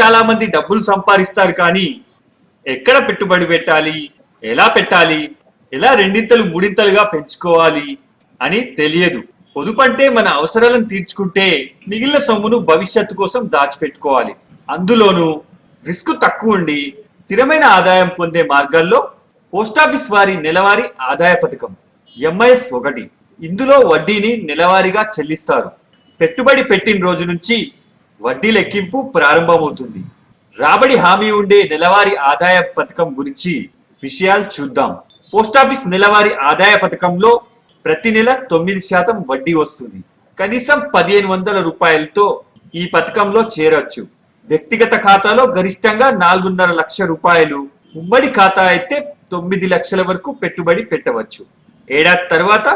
చాలా మంది డబ్బులు సంపాదిస్తారు కానీ ఎక్కడ పెట్టుబడి పెట్టాలి? ఎలా పెట్టాలి? ఎలా రెండింతలు మూడింతలుగా పెంచుకోవాలి అని తెలియదు. పొదుపు అంటే మన అవసరాలను తీర్చుకుంటే మిగిలిన సొమ్మును భవిష్యత్తు కోసం దాచిపెట్టుకోవాలి. అందులోనూ రిస్క్ తక్కువ ఉండి స్థిరమైన ఆదాయం పొందే మార్గాల్లో పోస్టాఫీస్ వారి నెలవారీ ఆదాయ పథకం ఎంఐఎస్ ఒకటి. ఇందులో వడ్డీని నెలవారీగా చెల్లిస్తారు. పెట్టుబడి పెట్టిన రోజు నుంచి వడ్డీ లెక్కింపు ప్రారంభమవుతుంది. రాబడి హామీ ఉండే నెలవారీ ఆదాయ పథకం గురించి విషయాలు చూద్దాం. పోస్టాఫీస్ నెలవారీ ఆదాయ పథకంలో ప్రతి నెల తొమ్మిది శాతం వడ్డీ వస్తుంది. కనీసం పదిహేను వందల రూపాయలతో ఈ పథకంలో చేరొచ్చు. వ్యక్తిగత ఖాతాలో గరిష్టంగా నాలుగున్నర లక్ష రూపాయలు. ఉమ్మడి ఖాతా అయితే తొమ్మిది లక్షల వరకు పెట్టుబడి పెట్టవచ్చు. ఏడాది తర్వాత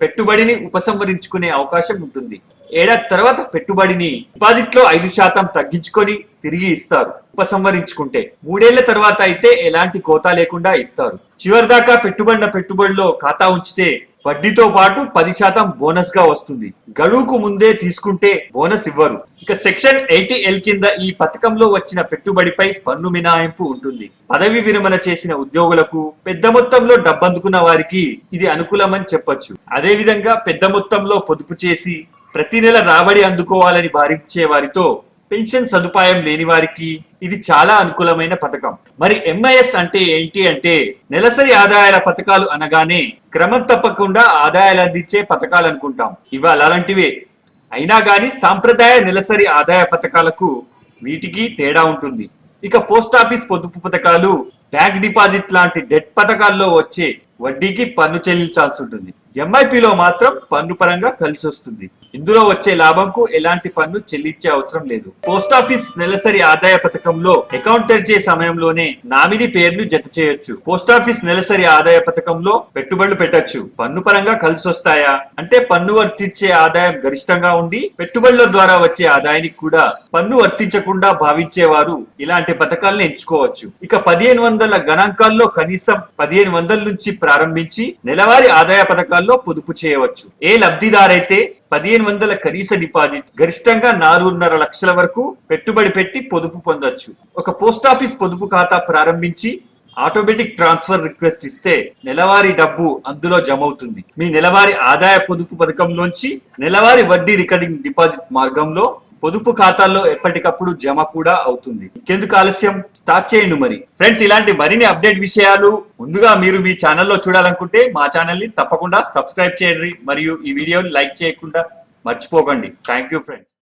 పెట్టుబడిని ఉపసంహరించుకునే అవకాశం ఉంటుంది. ఏడాది తర్వాత పెట్టుబడిని డిపాజిట్లో ఐదు శాతం తగ్గించుకొని తిరిగి ఇస్తారు. ఉపసంహరించుకుంటే మూడేళ్ళ తర్వాత అయితే ఎలాంటి కోతా లేకుండా ఇస్తారు. చివరి దాకా పెట్టుబడిన పెట్టుబడిలో ఖాతా ఉంచితే వడ్డీతో పాటు పది శాతం బోనస్గా వస్తుంది. గడువుకు ముందే తీసుకుంటే బోనస్ ఇవ్వరు. ఇక సెక్షన్ ఎయిటీ ఎల్ కింద ఈ పథకంలో వచ్చిన పెట్టుబడిపై పన్ను మినహాయింపు ఉంటుంది. పదవి విరమణ చేసిన ఉద్యోగులకు పెద్ద మొత్తంలో డబ్బందుకున్న వారికి ఇది అనుకూలమని చెప్పొచ్చు. అదే విధంగా పెద్ద మొత్తంలో పొదుపు చేసి ప్రతి నెల రాబడి అందుకోవాలని భావించే వారితో పెన్షన్ సదుపాయం లేని వారికి ఇది చాలా అనుకూలమైన పథకం. మరి ఎంఐఎస్ అంటే ఏంటి అంటే నెలసరి ఆదాయాల పథకాలు అనగానే క్రమం తప్పకుండా ఆదాయాలు అందించే పథకాలు అనుకుంటాం. ఇవి అలాంటివే. అయినా గాని సాంప్రదాయ నెలసరి ఆదాయ పథకాలకు వీటికి తేడా ఉంటుంది. ఇక పోస్ట్ ఆఫీస్ పొదుపు పథకాలు బ్యాంక్ డిపాజిట్ లాంటి డెట్ పథకాల్లో వచ్చే వడ్డీకి పన్ను చెల్లించాల్సి ఉంటుంది. ఎంఐపిలో మాత్రం పన్ను పరంగా కలిసి వస్తుంది. ఇందులో వచ్చే లాభంకు ఎలాంటి పన్ను చెల్లించే అవసరం లేదు. పోస్ట్ ఆఫీస్ నెలసరి ఆదాయ పథకంలో అకౌంట్ తెరిచే సమయంలోనే నామినీ పేర్లు జత చేయొచ్చు. పోస్ట్ ఆఫీస్ నెలసరి ఆదాయ పథకంలో పెట్టుబడులు పెట్టొచ్చు. పన్ను పరంగా కలిసి వస్తాయా? అంటే పన్ను వర్తించే ఆదాయం గరిష్టంగా ఉండి పెట్టుబడుల ద్వారా వచ్చే ఆదాయానికి కూడా పన్ను వర్తించకుండా భావించేవారు ఇలాంటి పథకాలను ఎంచుకోవచ్చు. ఇక పదిహేను వందల గణాంకాల్లో కనీసం పదిహేను వందల నుంచి ప్రారంభించి నెలవారీ ఆదాయ పథకాలు పథకాల్లో పొదుపు చేయవచ్చు. ఏ లబ్ధిదారైతే పదిహేను వందల కనీస డిపాజిట్ గరిష్టంగా నాలుగున్నర లక్షల వరకు పెట్టుబడి పెట్టి పొదుపు పొందొచ్చు. ఒక పోస్ట్ ఆఫీస్ పొదుపు ఖాతా ప్రారంభించి ఆటోమేటిక్ ట్రాన్స్ఫర్ రిక్వెస్ట్ ఇస్తే నెలవారీ డబ్బు అందులో జమ అవుతుంది మీ నెలవారీ ఆదాయ పొదుపు పథకంలోంచి నెలవారీ వడ్డీ రికరింగ్ డిపాజిట్ మార్గంలో పొదుపు ఖాతాల్లో ఎప్పటికప్పుడు జమ కూడా అవుతుంది. ఇంకెందుకు ఆలస్యం? స్టార్ట్ చేయండి మరి. ఫ్రెండ్స్ ఇలాంటి మరిన్ని అప్డేట్ విషయాలు ముందుగా మీరు మీ ఛానల్లో చూడాలనుకుంటే మా ఛానల్ని తప్పకుండా సబ్స్క్రైబ్ చేయండి. మరియు ఈ వీడియోని లైక్ చేయకుండా మర్చిపోకండి. Thank you friends